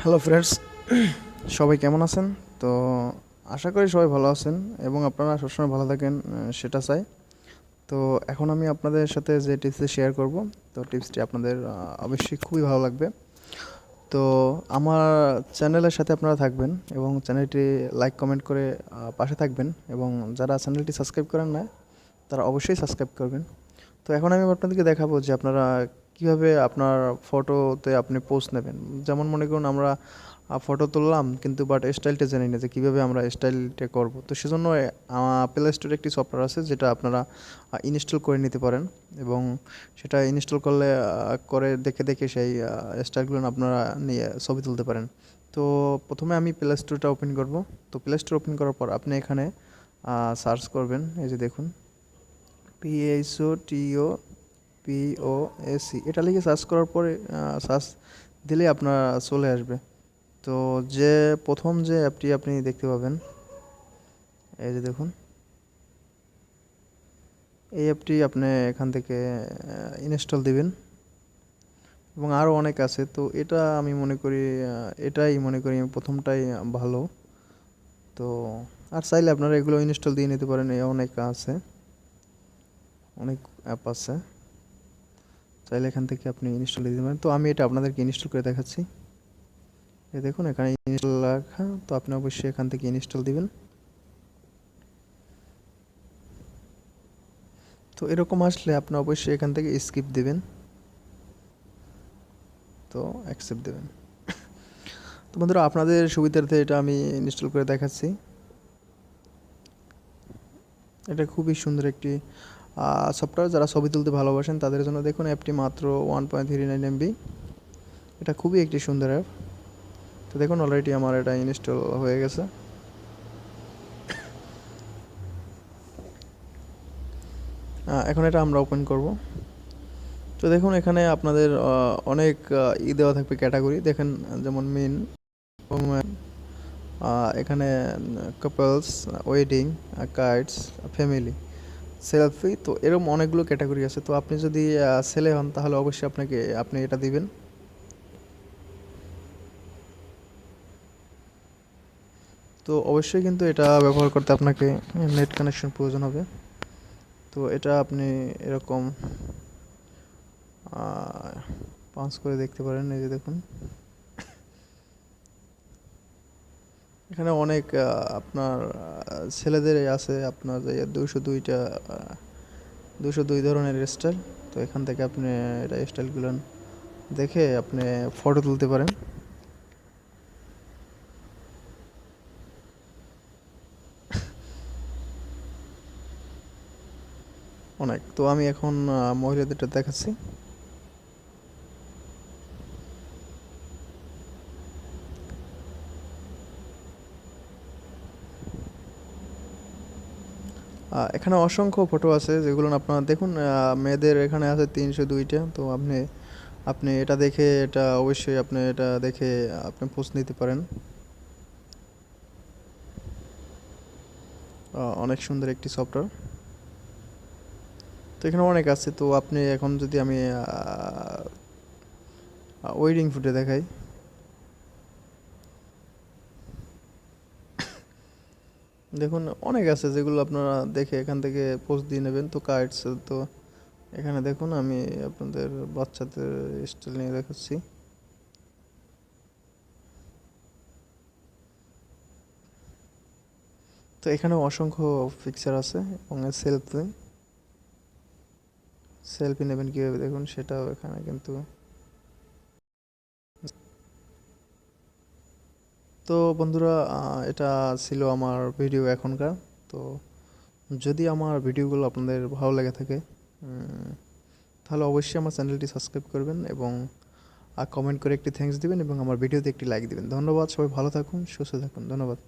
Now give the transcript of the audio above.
Hello friends সবাই কেমন আছেন? তো আশা করি সবাই ভালো আছেন এবং আপনারা সবসময় ভালো থাকেন সেটা চাই। তো এখন আমি আপনাদের সাথে যে টিপসটি শেয়ার করব, তো টিপসটি আপনাদের অবশ্যই খুবই ভালো লাগবে। তো আমার চ্যানেলের সাথে আপনারা থাকবেন এবং চ্যানেলটি লাইক কমেন্ট করে পাশে থাকবেন এবং যারা চ্যানেলটি সাবস্ক্রাইব করেন না তারা অবশ্যই সাবস্ক্রাইব করবেন। তো এখন আমি আপনাদেরকে দেখাবো যে আপনারা কীভাবে আপনার ফটোতে আপনি পোস্ট নেবেন? যেমন মনে করুন আমরা ফটো তুললাম, কিন্তু বাট স্টাইলটা জানি না যে কীভাবে আমরা স্টাইলটা করব। তো সেজন্য প্লে স্টোরে একটি সফটওয়্যার আছে যেটা আপনারা ইনস্টল করে নিতে পারেন এবং সেটা ইনস্টল করলে করে দেখে দেখে সেই স্টাইলগুলো আপনারা নিয়ে ছবি তুলতে পারেন। তো প্রথমে আমি প্লে স্টোরটা ওপেন করব। তো প্লে স্টোর ওপেন করার পর আপনি এখানে সার্চ করবেন। এই যে দেখুন। পিএইচও টিও পিও এসি এটা লিখে সার্চ করার পরে সার্চ দিলে আপনার চলে আসবে। তো যে প্রথম যে অ্যাপটি আপনি দেখতে পাবেন, এই যে দেখুন। এই অ্যাপটি আপনি এখান থেকে ইনস্টল দিবেন। এবং আরও অনেক আছে। তো এটা আমি মনে করি এটাই মনে করি আমি প্রথমটাই ভালো। তো আর চাইলে আপনারা এগুলো ইনস্টল দিয়ে নিতে পারেন। এই অনেক আছে। অনেক অ্যাপ আছে। চাইলে এখান থেকে আপনি ইনস্টল দিতে পারেন। তো আমি এটা আপনাদেরকে ইনস্টল করে দেখাচ্ছি। এই দেখুন, এখানে ইনস্টল রাখা তো আপনি অবশ্যই এখান থেকে ইনস্টল দিবেন। তো এরকম আসলে আপনি অবশ্যই এখান থেকে স্কিপ দিবেন। তো অ্যাকসেপ্ট দেবেন। তো বন্ধুরা, আপনাদের সুবিধার্থে এটা আমি ইনস্টল করে দেখাচ্ছি। এটা খুবই সুন্দর একটি সফটওয়্যার যারা ছবি তুলতে ভালোবাসেন, তাদের জন্য দেখুন অ্যাপটি মাত্র one point three nine MB এটা খুবই একটি সুন্দর অ্যাপ তো দেখুন অলরেডি আমার এটা ইনস্টল হয়ে গেছে। এখন এটা আমরা ওপেন করব। তো দেখুন এখানে আপনাদের অনেক ই দেওয়া থাকবে ক্যাটাগরি দেখেন, যেমন মেন এখানে couples wedding cards family selfie, তো এরকম অনেকগুলো ক্যাটাগরি আছে। তো আপনি যদি ছেলে হন, তাহলে অবশ্যই আপনাকে, আপনি এটা দিবেন। তো অবশ্যই কিন্তু এটা ব্যবহার করতে আপনাকে নেট কানেকশন প্রয়োজন হবে। তো এটা আপনি এরকম পাঁচ করে দেখতে পারেন, এই যে দেখুন। এখানে অনেক আপনার ছেলেদের আছে আপনার দুশো দুইটা দুশো দুই ধরনের স্টাইল তো এখান থেকে আপনি এটা স্টাইলগুলো দেখে আপনি ফটো তুলতে পারেন। অনেক। তো আমি এখন মহিলাদেরটা দেখাচ্ছি। এখানে অসংখ্য ফটো আছে, যেগুলো আপনারা দেখুন মেয়েদের এখানে আছে তিনশো দুইটা, তো আপনি আপনি এটা দেখে এটা অবশ্যই আপনি এটা দেখে আপনি পোস্ট নিতে পারেন। অনেক সুন্দর একটি সফটওয়্যার তো এখানে অনেক আছে, তো আপনি এখন যদি আমি ওয়েডিং ফুটে দেখাই। দেখুন, অনেক আছে যেগুলো আপনারা দেখে এখান থেকে পোস্ট দিয়ে নেবেন। তো কার্ডস তো এখানে দেখুন, আমি আপনাদের বাচ্চাদের স্টাইল নিয়ে দেখাচ্ছি। তো এখানে অসংখ্য পিকচার আছে এবং সেলফি সেলফি নেবেন কীভাবে? দেখুন, সেটাও এখানে কিন্তু তো বন্ধুরা এটা ছিল আমার ভিডিও এখনকার। তো যদি আমার ভিডিওগুলো আপনাদের ভালো লেগে থাকে তাহলে অবশ্যই আমার চ্যানেলটি সাবস্ক্রাইব করবেন এবং কমেন্ট করে একটি থ্যাংকস দিবেন এবং আমার ভিডিওতে একটি লাইক দিবেন। ধন্যবাদ, সবাই ভালো থাকুন, সুস্থ থাকুন। ধন্যবাদ।